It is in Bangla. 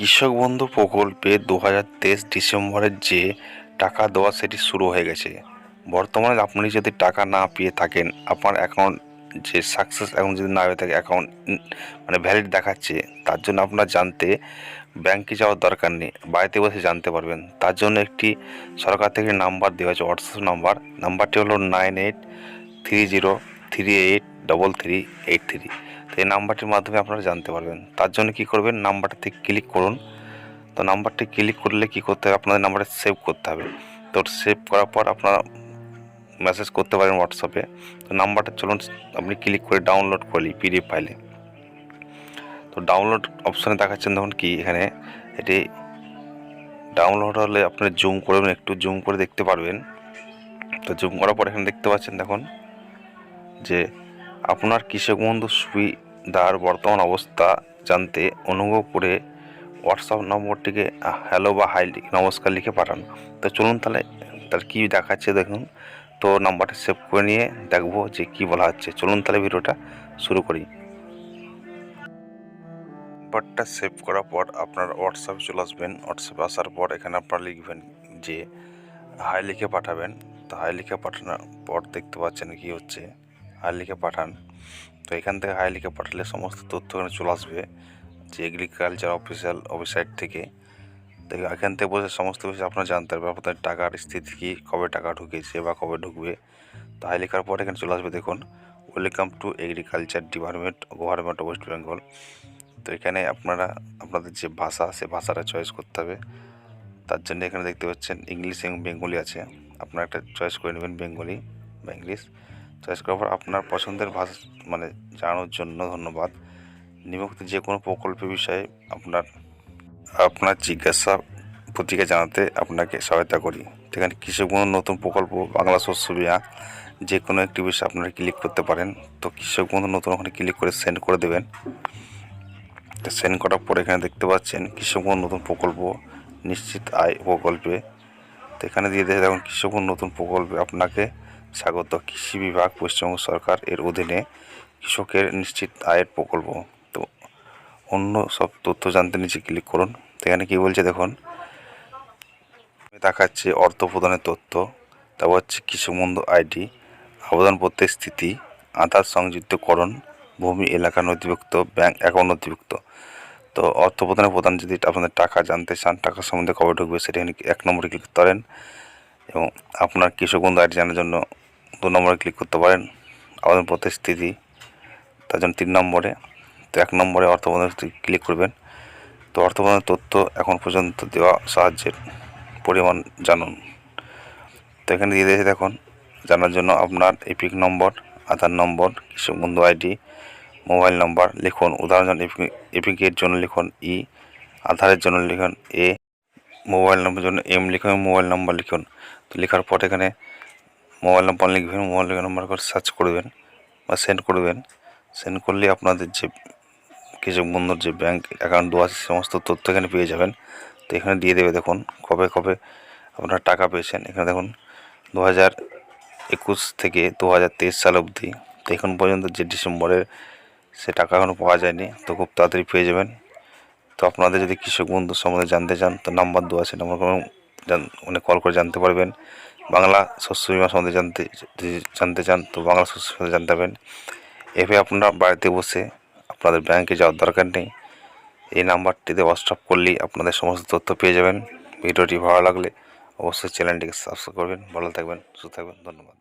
কৃষক বন্ধু প্রকল্পে দু হাজার তেইশ ডিসেম্বরের যে টাকা দেওয়া সেটি শুরু হয়ে গেছে। বর্তমানে আপনি যদি টাকা না পেয়ে থাকেন, আপনার অ্যাকাউন্ট যে সাকসেস অ্যাকাউন্ট যদি না হয়ে থাকে অ্যাকাউন্ট মানে ভ্যালিড দেখাচ্ছে, তার জন্য আপনার জানতে ব্যাংকে যাওয়ার দরকার নেই, বাড়িতে বসে জানতে পারবেন। তার জন্য একটি সরকার থেকে নাম্বার দেওয়া হয়েছে হোয়াটসঅ্যাপ নাম্বার নাম্বারটি হলো nine eight three zero three eight double three eight three তো এই নাম্বারটির মাধ্যমে আপনারা জানতে পারবেন। তার জন্য কি করবেন? নাম্বারটাতে ক্লিক করুন। তো নাম্বারটি ক্লিক করলে কি করতে হবে? আপনাদের নাম্বারটা সেভ করতে হবে। তো সেভ করার পর আপনারা মেসেজ করতে পারেন হোয়াটসঅ্যাপে তো নাম্বারটা চলুন, আপনি ক্লিক করে ডাউনলোড করলি পিডিএফ ফাইলে তো ডাউনলোড অপশানে দেখাচ্ছেন, দেখুন কি এখানে। এটি ডাউনলোড হলে আপনি জুম করবেন একটু জুম করে দেখতে পারবেন। তো জুম করার পর এখানে দেখতে পাচ্ছেন, দেখুন যে আপনার কৃষক বন্ধু সুবিধার বর্তমান অবস্থা জানতে অনুগ্রহ করে হোয়াটসঅ্যাপ নম্বরটিকে হ্যালো বা হাই নমস্কার লিখে পাঠান। তো চলুন তাহলে তার কী দেখাচ্ছে দেখুন। তো নাম্বারটা সেভ করে নিয়ে দেখব যে কী বলা হচ্ছে। চলুন তাহলে ভিডিওটা শুরু করি। নাম্বারটা সেভ করার পর আপনার হোয়াটসঅ্যাপে চলে আসবেন। হোয়াটসঅ্যাপে আসার পর এখানে আপনারা লিখবেন যে হাই লিখে পাঠাবেন। তো হাই লিখে পাঠানোর পর দেখতে পাচ্ছেন কি হচ্ছে। হাই লিখে পাঠান। তো এখান থেকে হাই লিখে পাঠালে সমস্ত তথ্য এখানে চলে আসবে যে এগ্রিকালচার অফিসিয়াল ওয়েবসাইট থেকে। তো এখান থেকে বসে সমস্ত কিছু আপনারা জানতে পারবেন, আপনাদের টাকার স্থিতি কী, কবে টাকা ঢুকেছে বা কবে ঢুকবে। তো হাই লেখার পর এখানে চলে আসবে, দেখুন welcome to agriculture department government West Bengal তো এখানে আপনারা, আপনাদের যে ভাষা, সে ভাষাটা চয়েস করতে হবে। তার জন্য এখানে দেখতে পাচ্ছেন ইংলিশ এবং বেঙ্গলি আছে। আপনারা একটা চয়েস করে নেবেন বেঙ্গলি বা ইংলিশ চয়েস করার পর আপনার পছন্দের ভাষা মানে জানানোর জন্য ধন্যবাদ। নিম্নোক্ত যে কোনো প্রকল্পের বিষয়ে আপনার আপনার জিজ্ঞাসা প্রতিকে জানাতে আপনাকে সহায়তা করি। সেখানে কৃষক বন্ধু নতুন প্রকল্প, বাংলা শস্য বিমা, যে কোনো একটি বিষয়ে আপনারা ক্লিক করতে পারেন। তো কৃষক বন্ধু নতুন ওখানে ক্লিক করে সেন্ড করে দেবেন। তো সেন্ড করার পর এখানে দেখতে পাচ্ছেন কৃষক বন্ধু নতুন প্রকল্প, নিশ্চিত আয় প্রকল্পে। তো এখানে দিয়ে দেখে দেখুন কৃষক বন্ধু নতুন প্রকল্পে আপনাকে স্বাগত কৃষি বিভাগ, পশ্চিমবঙ্গ সরকার এর অধীনে কৃষকের নিশ্চিত আয়ের প্রকল্প। তো অন্য সব তথ্য জানতে নিচে ক্লিক করুন। এখানে কী বলছে দেখুন? দেখাচ্ছে অর্থ প্রদানের তথ্য, তারপর হচ্ছে কৃষক বন্ধু আইডি, আবেদনপত্রের স্থিতি, আধার সংযুক্তকরণ, ভূমি এলাকা নথিভুক্ত, ব্যাংক অ্যাকাউন্ট নথিভুক্ত। তো অর্থ প্রদানের প্রদান যদি আপনাদের টাকা জানতে চান, টাকা সম্বন্ধে কবে ঢুকবে সেটা এক নম্বরে ক্লিক করেন এবং আপনার কৃষক বন্ধু আইডি জানার জন্য দু নম্বরে ক্লিক করতে পারেন আবেদনপত্রের স্থিতি তার জন্য তিন নম্বরে, তো এক নম্বরে অর্থ প্রদানের ক্লিক করবেন। তো অর্থ প্রদানের তথ্য এখন পর্যন্ত দেওয়া সাহায্যের পরিমাণ জানুন। তো এখানে দিয়ে দিয়েছে দেখুন, জানার জন্য আপনার এপিক নম্বর, আধার নম্বর, কৃষক বন্ধু আইডি, মোবাইল নম্বর, লিখুন উদাহরণ এপিকের জন্য লিখুন ই, আধারের জন্য লিখুন এ, মোবাইল নম্বরের জন্য এম, লিখুন, মোবাইল নম্বর লিখুন। তো লেখার পর এখানে মোবাইল নম্বর লিখবেন মোবাইল নাম্বার করে সার্চ করবেন বা সেন্ড করবেন। সেন্ড করলে আপনাদের যে কৃষক বন্ধুর যে ব্যাঙ্ক অ্যাকাউন্ট দেওয়া আছে, সমস্ত তথ্য এখানে পেয়ে যাবেন। তো এখানে দিয়ে দেবে দেখুন, কবে কবে আপনারা টাকা পেয়েছেন। এখানে দেখুন দু হাজার একুশ থেকে দু হাজার তেইশ সাল অবধি। তো এখন পর্যন্ত যে ডিসেম্বরের সে টাকা এখনও পাওয়া যায়নি, তো খুব তাড়াতাড়ি পেয়ে যাবেন। তো আপনাদের যদি কৃষক বন্ধু সম্বন্ধে জানতে চান, তো নাম্বার দেওয়া আছে নাম্বার মানে কল করে জানতে পারবেন। বাংলা শস্য বিমা সম্বন্ধে জানতে জানতে চান তো বাংলা শস্য সম্বন্ধে জানতে পারেন এভাবে আপনারা বাড়িতে বসে আপনাদের ব্যাংকে যাওয়ার দরকার নেই। এই নাম্বারটিতে হোয়াটসঅ্যাপ করলেই আপনাদের সমস্ত তথ্য পেয়ে যাবেন। ভিডিওটি ভালো লাগলে অবশ্যই চ্যানেলটিকে সাবস্ক্রাইব করবেন। ভালো থাকবেন, সুস্থ থাকবেন। ধন্যবাদ।